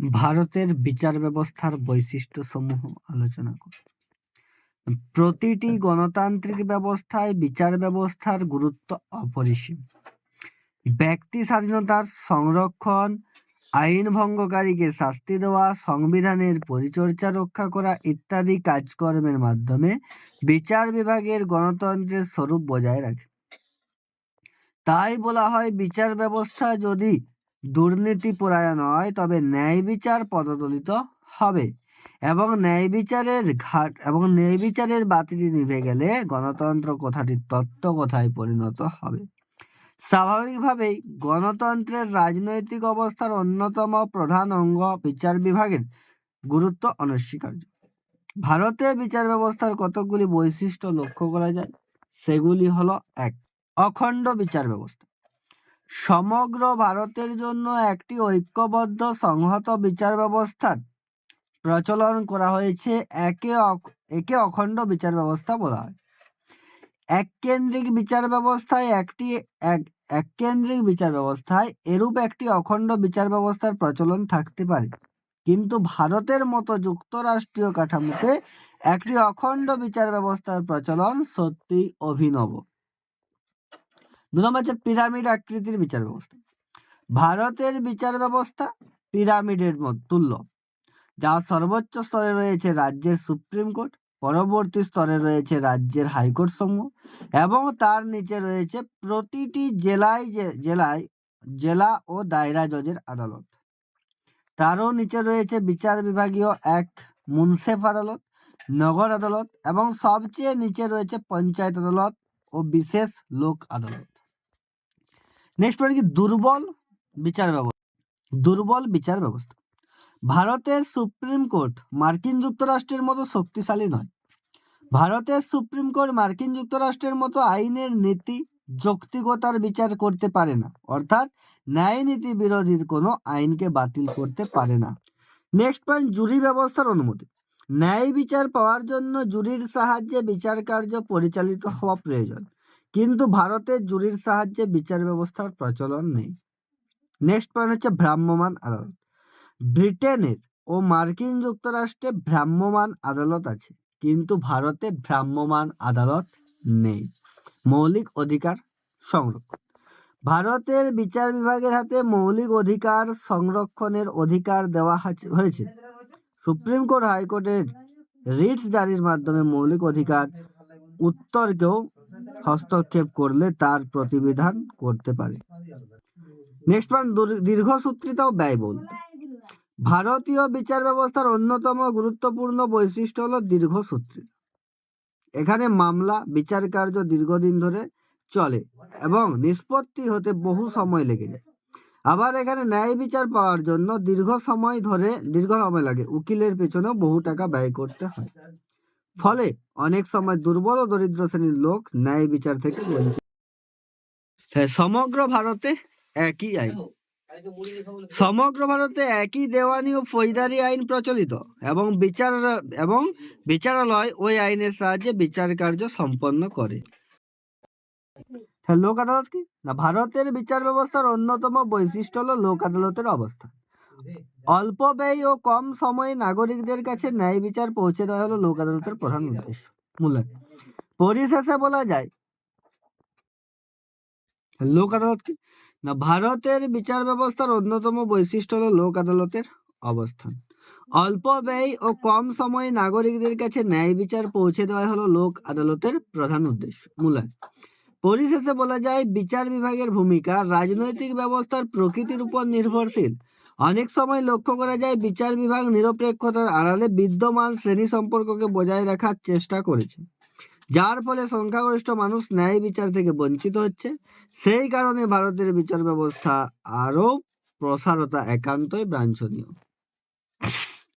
ভারতের বিচার ব্যবস্থার বৈশিষ্ট্যসমূহ আলোচনা করুন প্রতিটি গণতান্ত্রিক ব্যবস্থায় বিচার ব্যবস্থার গুরুত্ব অপরিসীম। ব্যক্তি স্বাধীনতার সংরক্ষণ আইন ভঙ্গকারীকে শাস্তি দেওয়া সংবিধানের পরিচর্যা রক্ষা করা ইত্যাদি কাজকর্মের মাধ্যমে বিচার বিভাগের গণতন্ত্রের স্বরূপ বজায় রাখে। তাই বলা হয় বিচার ব্যবস্থা যদি দুর্নীতি পরায়ণ হয় তবে ন্যায় বিচার পদদলিত হবে। এবং ন্যায় বিচারের ঘাট, এবং ন্যায় বিচারের বাতিটি নিভে গেলে গণতন্ত্র কথাটির তত্ত্ব কথায় পরিণত হবে? স্বাভাবিকভাবেই গণতন্ত্রের রাজনৈতিক অবস্থার অন্যতম প্রধান অঙ্গ বিচার বিভাগের গুরুত্ব অনস্বীকার্য। ভারতে বিচার ব্যবস্থার কতকগুলি বৈশিষ্ট্য লক্ষ্য করা যায়? সেগুলি হলো এক, অখণ্ড বিচার ব্যবস্থা। সমগ্র ভারতের জন্য একটি ঐক্যবদ্ধ সংহত বিচার ব্যবস্থার প্রচলন করা হয়েছে, একে একে অখণ্ড বিচার ব্যবস্থা বলা হয়। এককেন্দ্রিক বিচার ব্যবস্থায় একটি, এক এক কেন্দ্রিক বিচার ব্যবস্থায় এরূপ একটি অখণ্ড বিচার ব্যবস্থার প্রচলন থাকতে পারে। কিন্তু ভারতের মতো যুক্তরাষ্ট্রীয় কাঠামোতে একটি অখণ্ড বিচার ব্যবস্থার প্রচলন সত্যি অভিনব। দু নম্বর হচ্ছে পিরামিড আকৃতির বিচার ব্যবস্থা। ভারতের বিচার ব্যবস্থা পিরামিডের তুল্য, যা সর্বোচ্চ স্তরে রয়েছে রাজ্যের সুপ্রিম কোর্ট, পরবর্তী স্তরে রয়েছে রাজ্যের হাইকোর্ট সমূহ, এবং তার নিচে রয়েছে প্রতিটি জেলায় জেলায় জেলা ও দায়রা জজের আদালত। তারও নিচে রয়েছে বিচার বিভাগীয় এক মুন্সেফ আদালত, নগর আদালত, এবং সবচেয়ে নিচে রয়েছে পঞ্চায়েত আদালত ও বিশেষ লোক আদালত। নেক্সট পয়েন্ট কি দুর্বল বিচার ব্যবস্থা। দুর্বল বিচার ব্যবস্থা। ভারতের সুপ্রিম কোর্ট মার্কিন যুক্তরাষ্ট্রের মতো শক্তিশালী নয়। ভারতের সুপ্রিম কোর্ট মার্কিন যুক্তরাষ্ট্রের মতো আইনের নীতি যৌক্তিকতার বিচার করতে পারে না। অর্থাৎ ন্যায় নীতি বিরোধীর কোনো আইনকে বাতিল করতে পারে না। নেক্সট পয়েন্ট জুরি ব্যবস্থার অনুমতি। ন্যায় বিচার পাওয়ার জন্য জুরির সাহায্যে বিচার কার্য পরিচালিত হওয়া প্রয়োজন। কিন্তু ভারতে জুরির সাহায্যে বিচার ব্যবস্থার প্রচলন নেই। নেক্সট পয়েন্ট হচ্ছে ভ্রাম্যমান আদালত। ব্রিটেনের ও মার্কিন যুক্তরাষ্ট্রে ভ্রাম্যমান আদালত আছে, কিন্তু ভারতে ভ্রাম্যমান আদালত নেই। মৌলিক অধিকার সংরক্ষণ। ভারতের বিচার বিভাগের হাতে মৌলিক অধিকার সংরক্ষণের অধিকার দেওয়া হয়েছে। সুপ্রিম কোর্ট হাইকোর্টের রিটস জারির মাধ্যমে মৌলিক অধিকার উত্তরকেও হস্তক্ষেপ করলে তার প্রতিবিধান করতে পারে। নেক্সট ওয়ান দীর্ঘসূত্রিতা ও ব্যয়বহুল। ভারতীয় বিচার ব্যবস্থার অন্যতম গুরুত্বপূর্ণ বৈশিষ্ট্য হলো দীর্ঘসূত্রিতা। এখানে মামলা, বিচার কার্য দীর্ঘদিন ধরে চলে এবং নিষ্পত্তি হতে বহু সময় লেগে যায়। আবার এখানে ন্যায় বিচার পাওয়ার জন্য দীর্ঘ সময় ধরে, দীর্ঘ সময় লাগে। উকিলের পেছনেও বহু টাকা ব্যয় করতে হয়। ফলে অনেক সময় দুর্বল ও দরিদ্র শ্রেণির লোক ন্যায় বিচার থেকে বঞ্চিত। সমগ্র ভারতে একই আইন। সমগ্র ভারতে একই দেওয়ানি ও ফৌজদারি আইন প্রচলিত এবং বিচার, এবং বিচারালয় ওই আইনের সাহায্যে বিচার কার্য সম্পন্ন করে। লোক আদালত কি? না, ভারতের বিচার ব্যবস্থার অন্যতম বৈশিষ্ট্য হলো লোক আদালতের অবস্থা। অল্প ব্যয় ও কম সময়ে নাগরিকদের কাছে ন্যায় বিচার পৌঁছে দেওয়া হলো লোক আদালতের প্রধান উদ্দেশ্য। মূল্যায়ন পরিশেষে বলা যায় লোক আদালত কি? না, ভারতের বিচার ব্যবস্থার অন্যতম বৈশিষ্ট্য হলো লোক আদালতের অবস্থান। অল্প ব্যয় ও কম সময়ে নাগরিকদের কাছে ন্যায় বিচার পৌঁছে দেওয়া হলো লোক আদালতের প্রধান উদ্দেশ্য। মূল্যায়ন পরিশেষে বলা যায়, বিচার বিভাগের ভূমিকা রাজনৈতিক ব্যবস্থার প্রকৃতির উপর নির্ভরশীল। অনেক সময় লক্ষ্য করা যায় বিচার বিভাগ নিরপেক্ষতার আড়ালে বিদ্যমান শ্রেণি সম্পর্ককে বজায় রাখার চেষ্টা করেছে। যার ফলে সংখ্যাগরিষ্ঠ মানুষ ন্যায় বিচার থেকে বঞ্চিত হচ্ছে। সেই কারণে ভারতের বিচার ব্যবস্থা আরও প্রসারতা একান্তই বাঞ্ছনীয়।